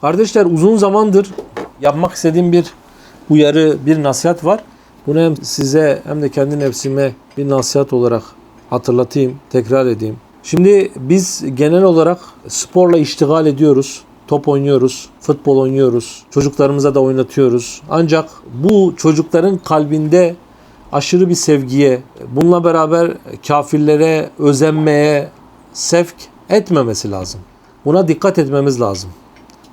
Kardeşler uzun zamandır yapmak istediğim bir uyarı, bir nasihat var. Bunu hem size hem de kendi nefsime bir nasihat olarak hatırlatayım, tekrar edeyim. Şimdi biz genel olarak sporla iştigal ediyoruz. Top oynuyoruz, futbol oynuyoruz, çocuklarımıza da oynatıyoruz. Ancak bu çocukların kalbinde aşırı bir sevgiye, bununla beraber kafirlere özenmeye sevk etmemesi lazım. Buna dikkat etmemiz lazım.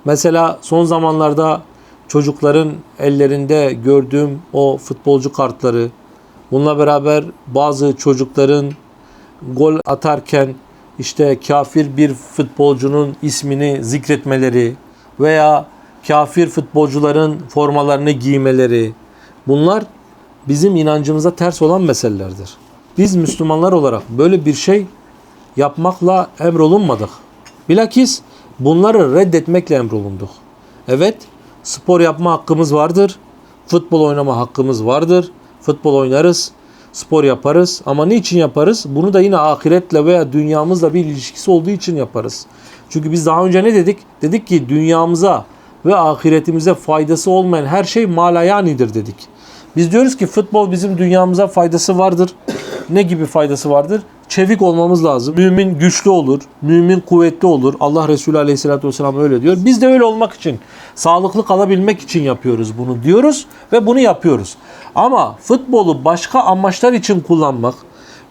Mesela son zamanlarda çocukların ellerinde gördüğüm o futbolcu kartları, bununla beraber bazı çocukların gol atarken işte kafir bir futbolcunun ismini zikretmeleri veya kafir futbolcuların formalarını giymeleri bunlar bizim inancımıza ters olan meselelerdir. Biz Müslümanlar olarak böyle bir şey yapmakla emrolunmadık. Bilakis bunları reddetmekle emrolunduk. Evet, spor yapma hakkımız vardır. Futbol oynama hakkımız vardır. Futbol oynarız, spor yaparız. Ama niçin yaparız? Bunu da yine ahiretle veya dünyamızla bir ilişkisi olduğu için yaparız. Çünkü biz daha önce ne dedik? Dedik ki dünyamıza ve ahiretimize faydası olmayan her şey malayanidir dedik. Biz diyoruz ki futbol bizim dünyamıza faydası vardır. Ne gibi faydası vardır? Çevik olmamız lazım. Mümin güçlü olur. Mümin kuvvetli olur. Allah Resulü Aleyhisselatü Vesselam öyle diyor. Biz de öyle olmak için, sağlıklı kalabilmek için yapıyoruz bunu diyoruz ve bunu yapıyoruz. Ama futbolu başka amaçlar için kullanmak,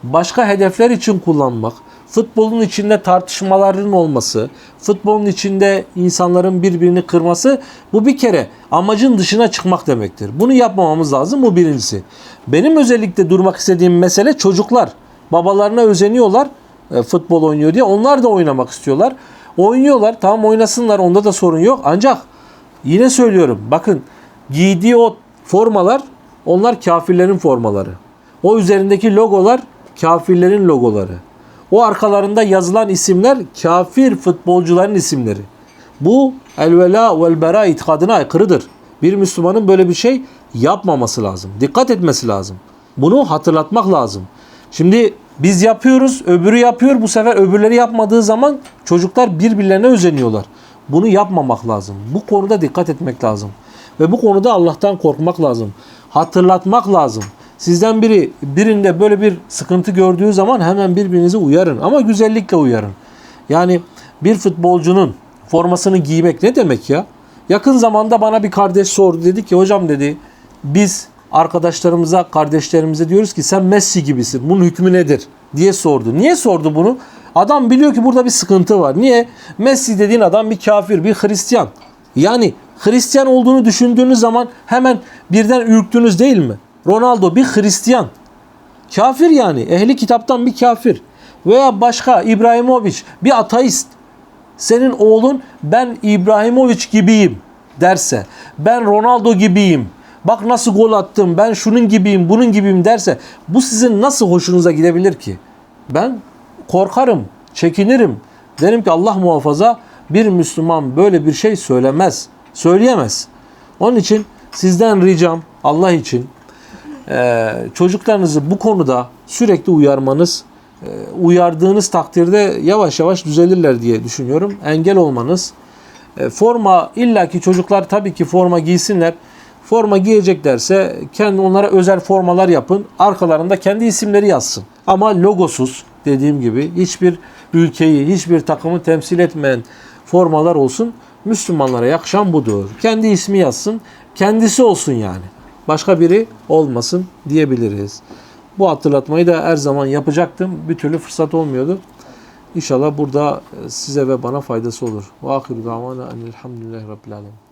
başka hedefler için kullanmak, futbolun içinde tartışmaların olması, futbolun içinde insanların birbirini kırması bu bir kere amacın dışına çıkmak demektir. Bunu yapmamamız lazım bu birincisi. Benim özellikle durmak istediğim mesele çocuklar. Babalarına özeniyorlar e, futbol oynuyor diye. Onlar da oynamak istiyorlar. Oynuyorlar tamam oynasınlar onda da sorun yok. Ancak yine söylüyorum bakın giydiği o formalar onlar kafirlerin formaları. O üzerindeki logolar kafirlerin logoları. O arkalarında yazılan isimler kafir futbolcuların isimleri. Bu elvela vel bera itikadına aykırıdır. Bir Müslümanın böyle bir şey yapmaması lazım. Dikkat etmesi lazım. Bunu hatırlatmak lazım. Şimdi biz yapıyoruz, öbürü yapıyor. Bu sefer öbürleri yapmadığı zaman çocuklar birbirlerine özeniyorlar. Bunu yapmamak lazım. Bu konuda dikkat etmek lazım. Ve bu konuda Allah'tan korkmak lazım. Hatırlatmak lazım. Sizden biri birinde böyle bir sıkıntı gördüğü zaman hemen birbirinizi uyarın. Ama güzellikle uyarın. Yani bir futbolcunun formasını giymek ne demek ya? Yakın zamanda bana bir kardeş sordu. Dedi ki hocam dedi biz arkadaşlarımıza, kardeşlerimize diyoruz ki sen Messi gibisin. Bunun hükmü nedir? diye sordu. Niye sordu bunu? Adam biliyor ki burada bir sıkıntı var. Niye? Messi dediğin adam bir kafir, bir Hristiyan. Yani Hristiyan olduğunu düşündüğünüz zaman hemen birden ürktünüz değil mi? Ronaldo bir Hristiyan. Kafir yani. Ehli kitaptan bir kafir. Veya başka İbrahimovic bir ateist. Senin oğlun ben İbrahimovic gibiyim derse, ben Ronaldo gibiyim, bak nasıl gol attım, ben şunun gibiyim, bunun gibiyim derse bu sizin nasıl hoşunuza gidebilir ki? Ben korkarım, çekinirim. Derim ki Allah muhafaza bir Müslüman böyle bir şey söylemez, söyleyemez. Onun için sizden ricam Allah için e, çocuklarınızı bu konuda sürekli uyarmanız, e, uyardığınız takdirde yavaş yavaş düzelirler diye düşünüyorum. Engel olmanız. E, forma illaki çocuklar tabii ki forma giysinler. Forma giyeceklerse kendi onlara özel formalar yapın. Arkalarında kendi isimleri yazsın. Ama logosuz dediğim gibi hiçbir ülkeyi, hiçbir takımı temsil etmeyen formalar olsun. Müslümanlara yakışan budur. Kendi ismi yazsın. Kendisi olsun yani. Başka biri olmasın diyebiliriz. Bu hatırlatmayı da her zaman yapacaktım. Bir türlü fırsat olmuyordu. İnşallah burada size ve bana faydası olur. Ve ahiru davana enelhamdülillahi rabbil alemin.